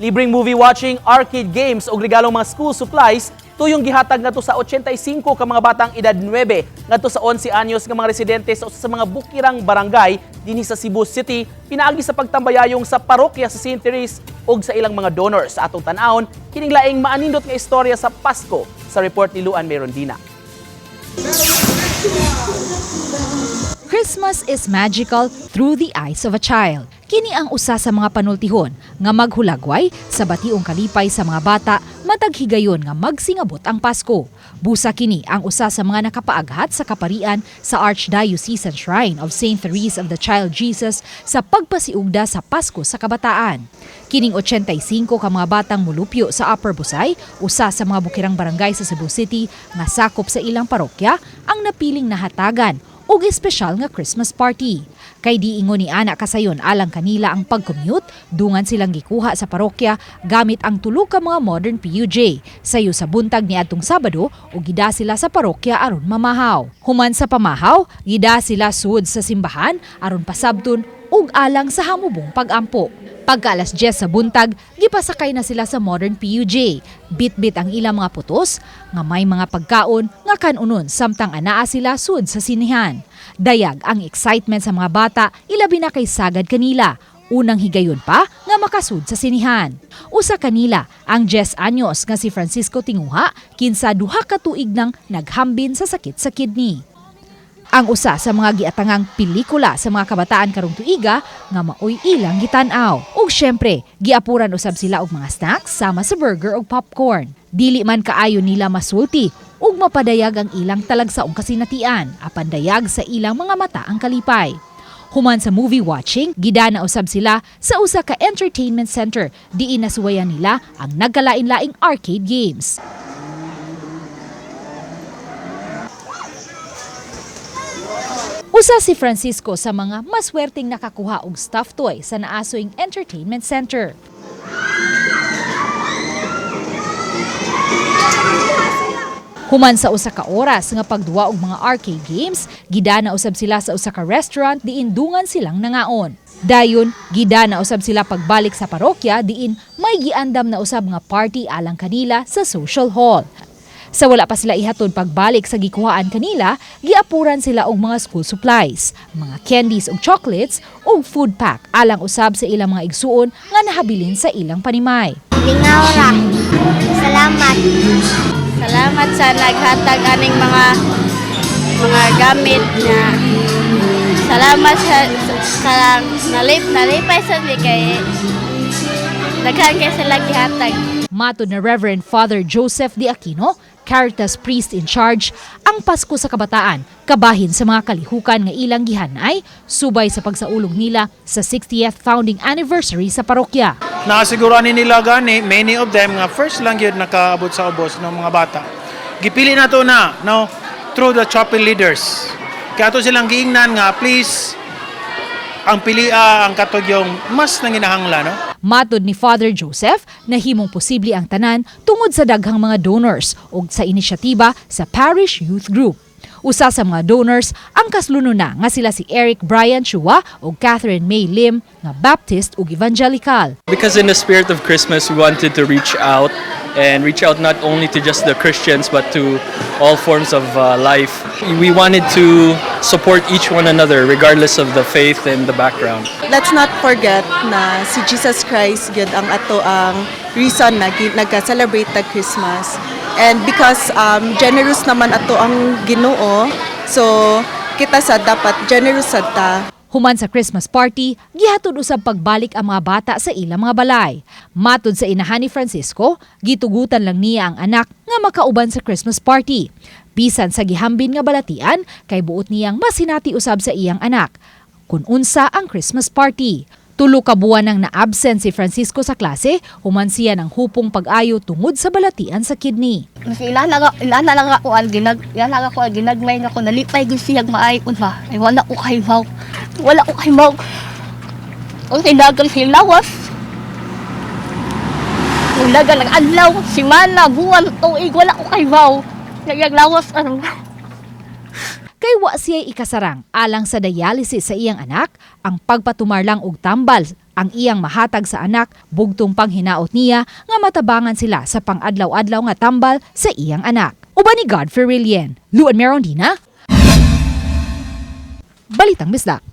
Libreng movie watching, arcade games ug regalong mga school supplies tuyong gihatag ngadto sa 85 ka mga batang edad 9 ngadto sa 11 anyos nga mga residente sa usa sa mga bukirang barangay dinhi sa Cebu City pinaagi sa pagtambayayong sa parokya sa St. Therese ug sa ilang mga donors sa atong tan-awon kining laing maanindot nga istorya sa Pasko sa report ni Luan Merondina. Christmas is magical through the eyes of a child. Kini ang usa sa mga panultihon nga maghulagway sa bationg kalipay sa mga bata matag higayon nga magsingabot ang Pasko. Busa kini ang usa sa mga nakapaaghat sa kaparian sa Archdiocesan Shrine of St. Therese of the Child Jesus sa pagpasiugda sa Pasko sa kabataan. Kining 85 ka mga batang mulupyo sa Upper Busay, usa sa mga bukirang barangay sa Cebu City nga sakop sa ilang parokya, ang napiling nahatagan ug espesyal nga Christmas party. Kay di ingon ni ana kasayon alang kanila ang pag-commute, dungan silang gikuha sa parokya gamit ang tulo ka mga modern PUJ. Sayo sa buntag ni adtong Sabado ug gida sila sa parokya aron mamahaw. Human sa pamahaw, gida sila sud sa simbahan aron pasabton ug alang sa hamubong pag-ampo. Pagka alas 10 sa buntag, gipasakay na sila sa modern PUJ. Bit-bit ang ilang mga putos, nga may mga pagkaon, nga kanunon samtang anaa sila sud sa sinihan. Dayag ang excitement sa mga bata, ilabi na kay sagad kanila. Unang higayon pa nga makasud sa sinihan. Usa kanila ang 10 anyos nga si Francisco Tinguha kinsa duha ka tuig nang naghambin sa sakit sa kidney. Ang usa sa mga giatangang pelikula sa mga kabataan karong tuiga nga maoy ilang gitan-aw. Ug syempre, giapuran usab sila og mga snacks sama sa burger ug popcorn. Dili man kaayo nila masulti mapadayag ang ilang talagsaong kasinatian, apan dayag sa ilang mga mata ang kalipay. Human sa movie watching, gidana usab sila sa usa ka entertainment center diin nasuwayan nila ang nagkalain-laing arcade games. Usa si Francisco sa mga maswerteng nakakuha og stuffed toy sa naasoing entertainment center. Human sa usa ka oras nga pagduwa og mga arcade games, gidana usab sila sa usa ka restaurant diin dungan silang nangaon. Dayon, gidana usab sila pagbalik sa parokya diin may giandam na usab nga party alang kanila sa social hall. Sa wala pa sila ihatod pagbalik sa gikuhaan kanila, giapuran sila og mga school supplies, mga candies ug chocolates ug food pack alang usab sa ilang mga igsuon nga nahabilin sa ilang panimay. Lingaw ra. Salamat. Salamat sa naghatag aning mga mga gamit na salamat sa, sa nalip nalipay sa di kay daghan kay sila gihatag. Matod na Reverend Father Joseph Di Aquino, Caritas priest in charge, ang Pasko sa Kabataan kabahin sa mga kalihukan nga ilang gihanay subay sa pagsaulog nila sa 60th founding anniversary sa parokya. Nakasiguruan ni nila gani, many of them nga first lang yun nakaabot sa ubos ng mga bata. Gipili na to na, no, through the chapel leaders. Kaya to silang giingnan nga, please, ang pilia, ang katog yung mas nanginahangla, no? Matod ni Father Joseph na himong posible ang tanan tungod sa daghang mga donors ug sa inisyatiba sa Parish Youth Group. Usa sa mga donors ang kasluno na nga sila si Eric Brian Chua ug Catherine May Lim nga Baptist ug Evangelical. Because in the spirit of Christmas, we wanted to reach out and reach out not only to just the Christians but to all forms of uh, life. We wanted to support each one another regardless of the faith and the background. let's not forget na si Jesus Christ gyud ang ato ang reason na nagka-celebrate tag Christmas. And because um, generous naman ato ang Ginoo, so kita sa dapat generous sad ta. Human sa Christmas party, gihatod usab pagbalik ang mga bata sa ilang mga balay. Matod sa inahan ni Francisco, gitugutan lang niya ang anak nga makauban sa Christmas party. Bisan sa gihambin nga balatian, kay buot niyang masinati usab sa iyang anak. Kung unsa ang Christmas party. Tulo ka buwan nang na-absent si Francisco sa klase, human siya ng hupong pag-ayo tungod sa balatian sa kidney. Mas ilala ilala lang ako ang ginag ilala ko ang ginagmay nga ko nalipay gud siya maay unsa. Ay wala ko kay maw. Wala ko kay maw. Ang tinagal si lawas. Ang dagal ng adlaw, simana, buwan, tuig, wala ko kay maw. Nagag lawas ano. Wa siya ikasarang alang sa dialysis sa iyang anak, ang pagpatumar lang og tambal ang iyang mahatag sa anak bugtong panghinaot niya nga matabangan sila sa pangadlaw-adlaw nga tambal sa iyang anak. Uban ni Godfrey Rillian, Luan Merondina, Balitang Bisdak.